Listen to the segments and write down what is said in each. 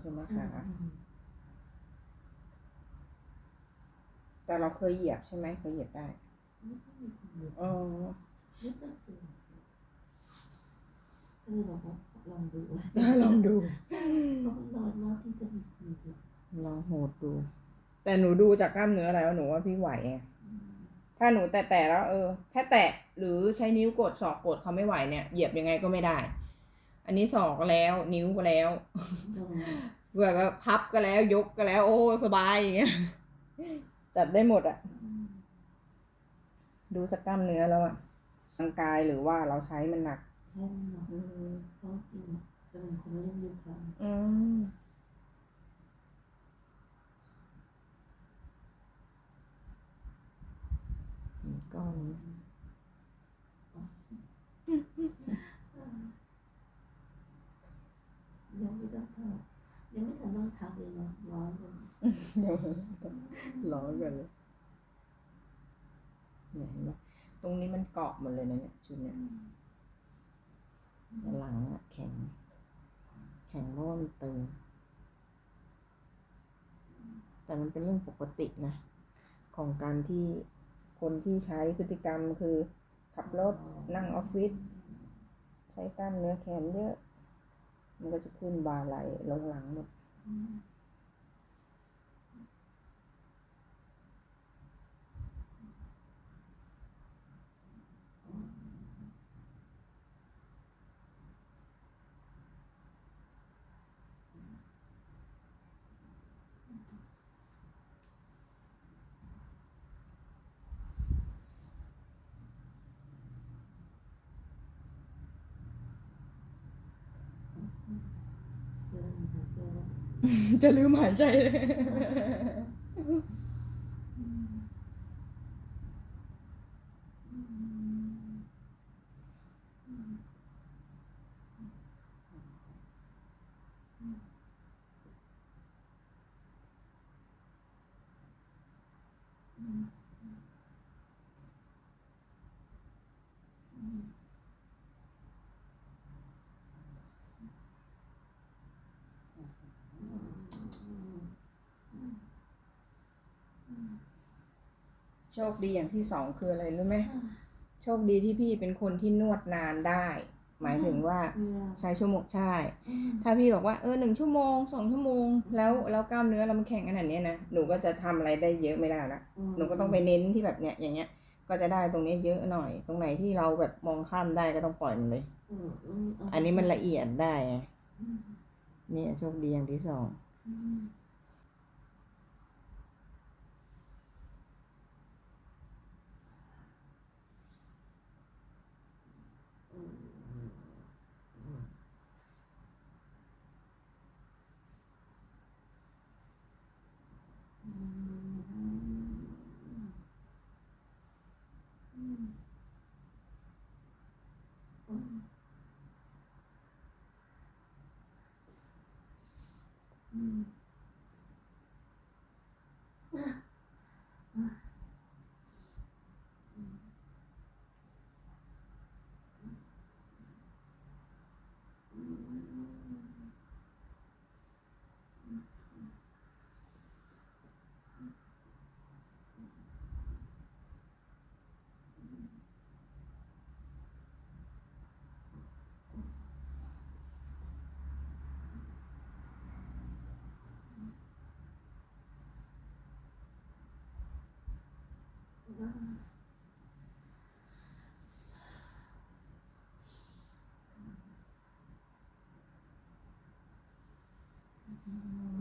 ใช่ไหมค่ะคะแต่เราเคยเหยียบใช่ไหมเคยเหยียบได้ไม่ค่อยมีคนเหยียบอ๋อไม่ค่อยเจอก็เลยบอกว่าลองดูลองดูเพราะน้อยมากที่จะมีคนเหยียบลองโหดดู แต่หนูดูจากกล้ามเนื้อแล้วหนูว่าพี่ไหวไงอืมถ้าหนูแตะๆแล้วเออแค่แตะหรือใช้นิ้วกดศอกกดเขาไม่ไหวเนี่ยเหยียบยังไงก็ไม่ได้ อันนี้ศอกก็แล้ว นิ้วก็แล้วลองแบบว่าพับก็แล้ว ยกก็แล้ว โอ้สบายอย่างเงี้ยจัดได้หมดอะอืมดูจากกล้ามเนื้อแล้วอะร่างกายหรือว่าเราใช้มันหนักใช่ไหมอืมเพราะจริงๆเป็นคนเล่นยูคาอืมอีกก้อนนี้ ยังไม่ต้องทำยังไม่ทันต้องทำเลยนะร้อน กันร้อนกันเลยเนี่ยเห็นไหมตรงนี้มันเกาะหมดเลยนะเนี่ยชุดเนี่ยแต่หลังอะแข็ง แข็งเพราะว่ามันตึง แต่มันเป็นเรื่องปกตินะ ของการที่คนที่ใช้พฤติกรรมคือ ขับรถนั่งออฟฟิศใช้กล้ามเนื้อแขนเยอะ มันก็จะขึ้นบาไหลลงหลังหมด เจอหาเจอแล้ว จะลืมหายใจเลย โชคดีอย่างที่สองคืออะไรรู้ไหมโชคดีที่พี่เป็นคนที่นวดนานได้ หมายถึงว่าเวลาใช้ชั่วโมงใช่อืมถ้าพี่บอกว่าเออหนึ่งชั่วโมงสองชั่วโมง แล้วแล้วกล้ามเนื้อเรามันแข็งขนาดเนี้ยนะหนูก็จะทำอะไรได้เยอะไม่ได้ละหนูก็ต้องไปเน้นที่แบบเนี้ยอย่างเงี้ย ก็จะได้ตรงเนี้ยเยอะหน่อย ตรงไหนที่เราแบบมองข้ามได้ก็ต้องปล่อยมันเลยอืมอืมอันนี้มันละเอียดได้ไงอืมเนี่ยโชคดีอย่างที่สอง อื Mm-hmm.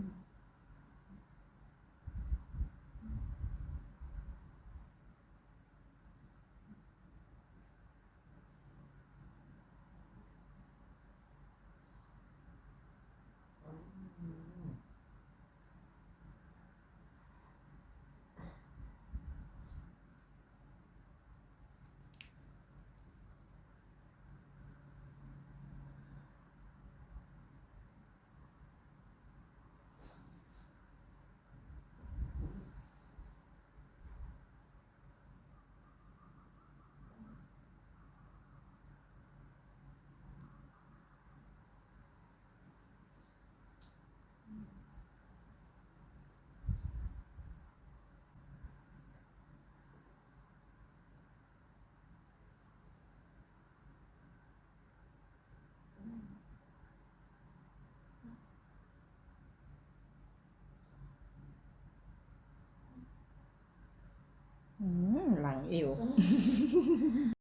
มอืมเอวเออ